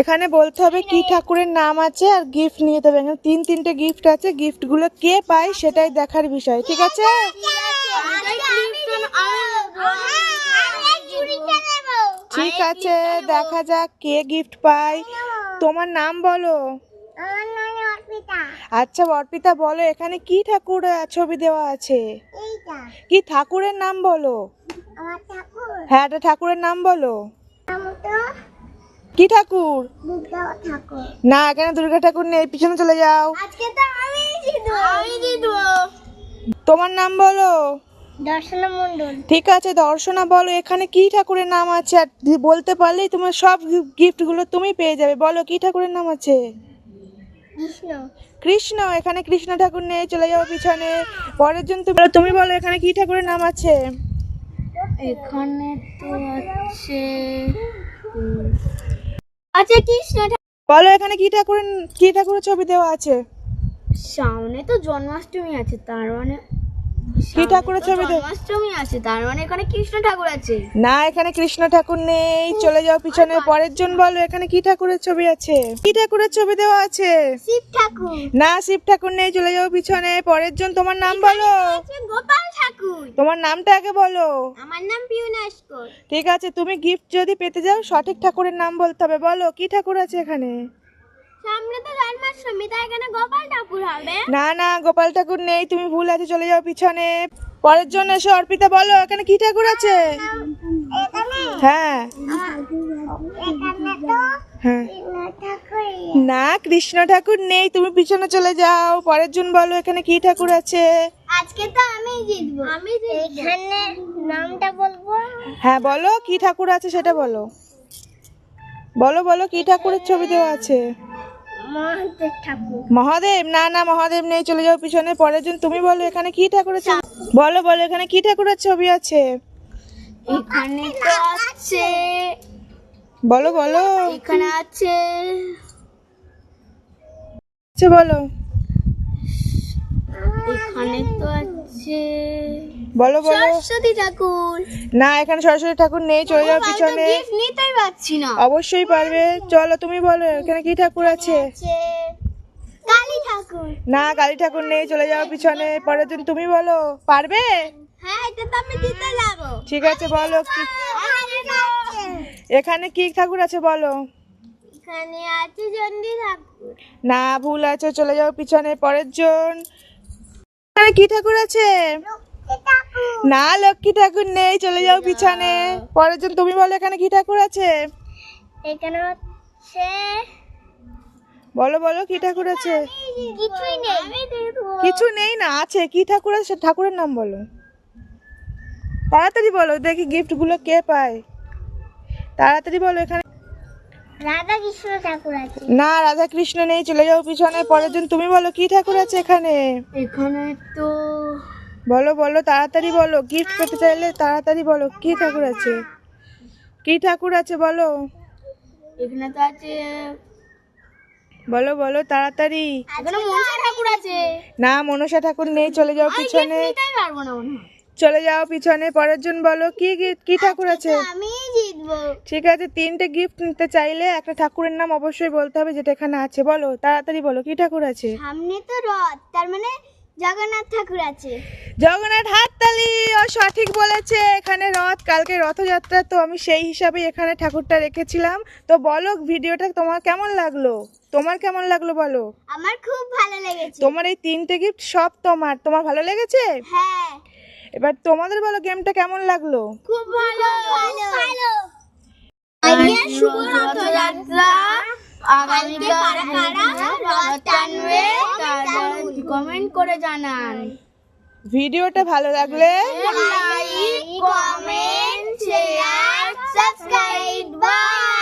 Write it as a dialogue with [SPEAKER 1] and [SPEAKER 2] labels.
[SPEAKER 1] এখানে বলতে হবে কি ঠাকুরের নাম আছে আর গিফট নিয়ে যেতে হবে। এখানে তিন তিনটে গিফট আছে। গিফটগুলো কে পায় সেটাই দেখার বিষয় ঠিক আছে? ঠিক আছে দেখা যাক কে গিফট পায়। তোমার নাম বলো। আচ্ছা অর্পিতা বলো এখানে কি ঠাকুর ছবি দেওয়া আছে? কি ঠাকুরের নাম বলো? হ্যাঁ একটা ঠাকুরের নাম বলো। কি ঠাকুর? না এখানে দুর্গা ঠাকুর নেই? পিছনে চলে যাও।
[SPEAKER 2] আজকে তো আমি জিতবো। আমি জিতবো।
[SPEAKER 1] তোমার নাম বলো।
[SPEAKER 2] দর্শনা মন্ডল
[SPEAKER 1] ঠিক আছে দর্শনা বলো। এখানে কি ঠাকুরের নাম আছে? আর বলতে পারলেই তোমার সব গিফটগুলো তুমি পেয়ে যাবে। বলো কি ঠাকুরের নাম আছে?
[SPEAKER 2] কৃষ্ণ।
[SPEAKER 1] কৃষ্ণ। এখানে কৃষ্ণ ঠাকুর নেই। চলে যাও পিছনে। পরের জন তুমি তুমি বলো এখানে কি ঠাকুরের নাম আছে?
[SPEAKER 2] এখানে তো আছে আচ্ছা কৃষ্ণ
[SPEAKER 1] বলো এখানে কি ঠাকুরের কি ঠাকুরের ছবি দেওয়া আছে?
[SPEAKER 2] সামনে তো জন্মাষ্টমী আছে তার মানে
[SPEAKER 1] কি ঠাকুরের ছবি দেওয়া
[SPEAKER 2] জন্মাষ্টমী আছে তার মানে এখানে কৃষ্ণ ঠাকুর আছে।
[SPEAKER 1] না এখানে কৃষ্ণ ঠাকুর নেই। চলে যাও পিছনে। পরের জন বলো এখানে কি ঠাকুরের ছবি আছে? কি ঠাকুরের ছবি দেওয়া আছে?
[SPEAKER 2] শিব ঠাকুর।
[SPEAKER 1] না শিব ঠাকুর নেই চলে যাও পিছনে। পরের জন তোমার নাম বলো।
[SPEAKER 2] গোপাল ঠাকুর।
[SPEAKER 1] তোমার নামটা আগে বলো।
[SPEAKER 2] আমার নাম পিউনাস্কর
[SPEAKER 1] ঠিক আছে তুমি গিফট যদি পেতে যাও সঠিক ঠাকুরের নাম বলতে হবে। বলো কি ঠাকুর আছে এখানে?
[SPEAKER 2] সামনে তো এখানে গোপাল ঠাকুর হবে?
[SPEAKER 1] না না গোপাল ঠাকুর নেই তুমি ভুল আছে চলে যাও পিছনে। পরের জন্য এসো অর্পিতা বলো এখানে কি ঠাকুর আছে? হ্যাঁ। হ্যাঁ। না কৃষ্ণ ঠাকুর নেই তুমি পিছনে চলে যাও। পরের জন বলো এখানে কি ঠাকুর আছে?
[SPEAKER 2] আজকে তো আমি জিতবো। আমি এখানে নামটা বলব?
[SPEAKER 1] হ্যাঁ বলো কি ঠাকুর আছে সেটা বলো। বলো বলো কি ঠাকুরের ছবি দেওয়া আছে?
[SPEAKER 2] মহাদেব
[SPEAKER 1] না না মহাদেব নেই চলে যাও পিছনে। পরের জন তুমি বলো এখানে কি ঠাকুরের ছবি বলো বলো এখানে কি ঠাকুরের ছবি আছে?
[SPEAKER 2] এখানে তো আছে।
[SPEAKER 1] বলো বলো।
[SPEAKER 2] এখানে আছে।
[SPEAKER 1] আচ্ছা বলো।
[SPEAKER 2] এখানে তো আছে।
[SPEAKER 1] বলো বলো।
[SPEAKER 2] সরস্বতী ঠাকুর।
[SPEAKER 1] না এখানে সরস্বতী ঠাকুর নেই চলে যাও পিছনে।
[SPEAKER 2] গিফট নিতেই পারছি না।
[SPEAKER 1] অবশ্যই পারবে। চলো তুমি বলো এখানে কি ঠাকুর আছে?
[SPEAKER 2] আছে। কালী ঠাকুর।
[SPEAKER 1] না কালী ঠাকুর নেই চলে যাও পিছনে। পরের দিন তুমি বলো পারবে?
[SPEAKER 2] হ্যাঁ এটা তো আমি দিতে যাব।
[SPEAKER 1] ঠিক আছে বলো কি। এখানে কি ঠাকুর আছে বলো?
[SPEAKER 2] এখানে আছে চণ্ডী ঠাকুর।
[SPEAKER 1] না ভুল আছে চলে যাও পিছনে পরের জন। এখানে কি ঠাকুর আছে? না লক্ষ্মী ঠাকুর নেই চলে যাও পিছনে। পরের জন তুমি বলো এখানে কি ঠাকুর আছে?
[SPEAKER 2] এখানে হচ্ছে
[SPEAKER 1] বলো বলো কি ঠাকুর আছে? কিছু নেই না আছে। কি ঠাকুর আছে? সে ঠাকুরের নাম বলো। তাড়াতাড়ি বলো দেখি গিফটগুলো কে পায়। তাড়াতাড়ি বলো এখানে।
[SPEAKER 2] রাধা কৃষ্ণ ঠাকুর আছে।
[SPEAKER 1] না রাধা কৃষ্ণ নেই চলে যাও পিছনে। পরের জন তুমি বলো কি ঠাকুর আছে এখানে?
[SPEAKER 2] এখানে তো
[SPEAKER 1] বলো বলো তাড়াতাড়ি বলো গিফট পেতে চাইলে তাড়াতাড়ি বলো কি ঠাকুর আছে? কি ঠাকুর আছে বলো?
[SPEAKER 2] এখানে তো আছে
[SPEAKER 1] বলো বলো তাড়াতাড়ি।
[SPEAKER 2] ঠাকুর আছে।
[SPEAKER 1] না মনসা ঠাকুর নেই চলে যাও পিছনে। চলে যাও পিছনে পরের জন বলো কি কি- কি ঠাকুর আছে? ঠিক আছে তিনটে গিফট নিতে চাইলে একটা ঠাকুরের নাম অবশ্যই বলতে হবে যেটা এখানে আছে। বলো তাড়াতাড়ি বলো কি ঠাকুর আছে?
[SPEAKER 2] সামনে তো রথ তার মানে জগন্নাথ ঠাকুর আছে।
[SPEAKER 1] জগন্নাথ হাততালি ও সঠিক বলেছে। এখানে রথ কালকে রথযাত্রা তো আমি সেই হিসাবে এখানে ঠাকুরটা রেখেছিলাম। তো বলো ভিডিওটা তোমার কেমন লাগল? তোমার কেমন লাগল বলো?
[SPEAKER 2] আমার খুব ভালো লেগেছে।
[SPEAKER 1] তোমার এই তিনটে গিফট সব তোমার। তোমার ভালো লেগেছে?
[SPEAKER 2] হ্যাঁ।
[SPEAKER 1] এবার তোমাদের বলো গেমটা কেমন লাগল?
[SPEAKER 2] খুব ভালো। ভালো। শুভ রথযাত্রা। আগামীকাল রথ টানবে কমেন্ট করে জানান।
[SPEAKER 1] ভিডিওটা ভালো লাগলে
[SPEAKER 2] like comment share subscribe bye